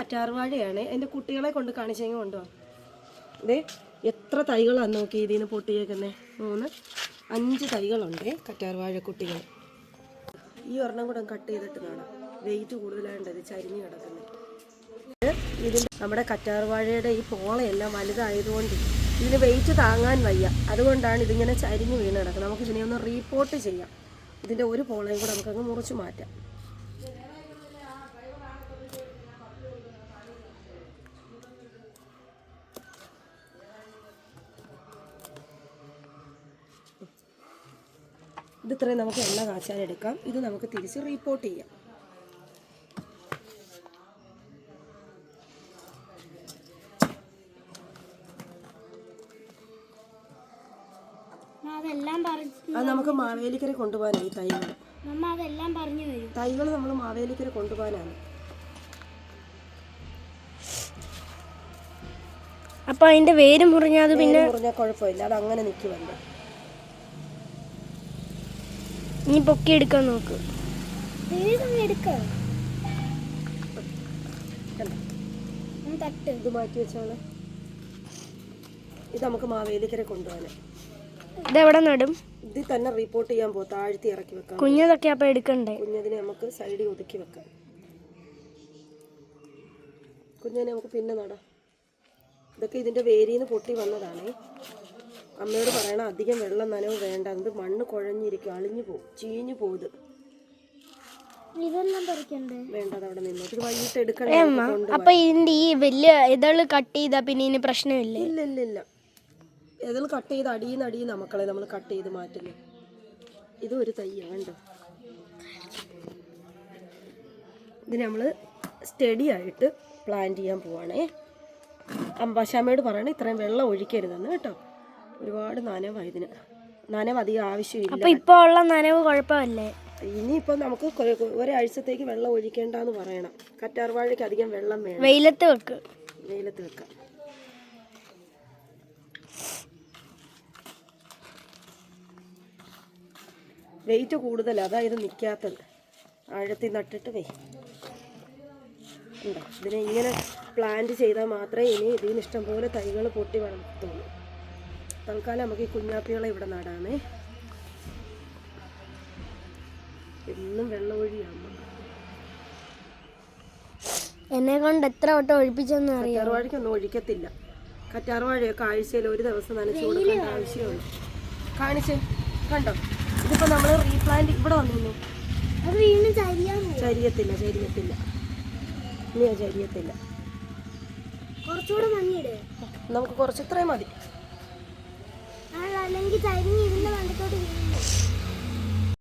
കറ്റാർവാഴയാണ് എന്റെ കുട്ടികളെ കൊണ്ട് കാണിച്ചെങ്കിൽ കൊണ്ടുപോകാം ഇതേ എത്ര തൈകളാണ് നോക്കി ഇതിൽ നിന്ന് പൊട്ടിയേക്കുന്നത് മൂന്ന് അഞ്ച് തൈകളുണ്ട് കറ്റാർവാഴ കുട്ടികൾ ഈ ഒരെണ്ണം കൂടെ കട്ട് ചെയ്തിട്ട് കാണാം. വെയിറ്റ് കൂടുതലായിട്ട് ഇത് ചരിഞ്ഞ് കിടക്കുന്നത് ഇത് നമ്മുടെ കറ്റാർവാഴയുടെ ഈ പോളയെല്ലാം വലുതായതുകൊണ്ട് ഇതിന് വെയിറ്റ് താങ്ങാൻ വയ്യ. അതുകൊണ്ടാണ് ഇതിങ്ങനെ ചരിഞ്ഞ് വീണ് കിടക്കുന്നത്. നമുക്ക് ഇതിനെ ഒന്ന് റീപ്പോർട്ട് ചെയ്യാം. ഇതിന്റെ ഒരു പോളയും കൂടെ നമുക്കങ്ങ് മുറിച്ച് മാറ്റാം. ഇത് ഇത്രയും നമുക്ക് എണ്ണ കാച്ചാൻ എടുക്കാം ഇത് നമുക്ക് തിരിച്ച് റീപോർട്ട് ചെയ്യാം. അത് നമുക്ക് മാവേലിക്കര കൊണ്ടുപോകാനാണ് ഈ തൈകൾ. അതെല്ലാം പറഞ്ഞു തരും തൈകൾ നമ്മൾ മാവേലിക്കര കൊണ്ടുപോകാനാണ്. അപ്പൊ അതിന്റെ വേര് മുറിഞ്ഞാൽ പിന്നെ മുറിഞ്ഞാൽ കുഴപ്പമില്ല. അത് അങ്ങനെ നിൽക്കുമല്ലോ. ഇനി പൊക്കി എടുക്കാൻ നോക്ക് ഇത് മാറ്റി വെച്ചാണ്. ഇത് നമുക്ക് മാവേലിക്കര കൊണ്ടുപോകാൻ ഇതെവിടെ നടും? ഇതിൽ തന്നെ റിപ്പോർട്ട് ചെയ്യാൻ പോകും. താഴ്ത്തി ഇറക്കി വെക്കാം. കുഞ്ഞതൊക്കെ അപ്പൊ എടുക്കണ്ടേ? കുഞ്ഞതിനെ നമുക്ക് സൈഡിൽ ഒതുക്കി വെക്കാം. കുഞ്ഞതിനെ നമുക്ക് പിന്നെ നടാം. ഇതൊക്കെ ഇതിന്റെ വേരിയിൽ നിന്ന് പൊട്ടി വന്നതാണ്. അമ്മയോട് പറയണം അധികം വെള്ളം നനവ് വേണ്ട. എന്ത് മണ്ണ് കുഴഞ്ഞിരിക്കും അളിഞ്ഞു പോകും ചീഞ്ഞു പോകുത് ഇതെല്ലാം പറിക്കണ്ടേ? വേണ്ട അവിടെ നിന്നു. ഇത് വൈകിട്ട് എടുക്കണേ അപ്പൊ ഇതിന്റെ ഈ വലിയ ഇതൾ കട്ട് ചെയ്താ പിന്നെ ഇനി പ്രശ്നമില്ല? ഇല്ല ഇല്ല ഇല്ല. ഇതൾ കട്ട് ചെയ്ത് അടിയുന്ന അടിയുന്ന മക്കളെ നമ്മൾ കട്ട് ചെയ്ത് മാറ്റുന്നു. ഇത് ഒരു തയ്യാണ് കണ്ടോ? ഇത് നമ്മൾ സ്റ്റഡി ആയിട്ട് പ്ലാൻ ചെയ്യാൻ പോവാണേ. അമ്പാശാമയോട് പറയണേ ഇത്രയും വെള്ളം ഒഴിക്കരുതെന്ന് കേട്ടോ. ഒരുപാട് നനവാണ് ഇതിന്. നനവ് അധികം ആവശ്യമില്ല. അപ്പൊ ഇപ്പൊ ഉള്ള നനവ് കുഴപ്പമല്ലേ? ഇനിയിപ്പോൾ നമുക്ക് ഒരാഴ്ചത്തേക്ക് വെള്ളം ഒഴിക്കേണ്ടെന്ന് പറയണം. കറ്റാർവാഴയ്ക്ക് അധികം വെള്ളം വേണം വെയിലത്ത് വെക്ക്. വെയിലത്ത് വെക്കാം. വെയിറ്റ് കൂടുതൽ അതാ ഇത് നിൽക്കാത്തത് ആഴത്തിൽ നട്ടിട്ട് വേ. ഉണ്ടോ? ഇതിനെ ഇങ്ങനെ പ്ലാന്റ് ചെയ്താൽ മാത്രമേ ഇനി ഇതിന് ഇഷ്ടം പോലെ തൈകൾ പൊട്ടി വളർത്തുള്ളൂ. തൽക്കാലം നമുക്ക് ഈ കുഞ്ഞാപ്പികളെ ഇവിടെ നടാമേ. എന്നും വെള്ളം ഒഴിയാകുമ്പോൾ എന്നെ കൊണ്ട് എത്ര വട്ടം ഒഴിപ്പിച്ചെന്ന് അറിയാം കറ്റാർവാഴയ്ക്കൊന്നും ഒഴിക്കത്തില്ല. കറ്റാർവാഴയൊക്കെ ആഴ്ചയിൽ ഒരു ദിവസം നനച്ചു കൊടുക്കേണ്ട ആവശ്യമുള്ളൂ കാണിച്ച്. കണ്ടോ? ഇതിപ്പോൾ നമ്മൾ റീപ്ലാന്റ് ഇവിടെ വന്നു അത് വീണ്ടും ചരിയാൻ ചരിയത്തില്ല ചരിയത്തില്ല. ഇനിയോ ചരിയത്തില്ല. കുറച്ചുകൂടെ മഞ്ഞിട്. നമുക്ക് കുറച്ച് ഇത്രയും മതി. അല്ലെങ്കിൽ ചരിഞ്ഞിരുന്ന് മണ്ടത്തോട്ട് വീഴുന്നു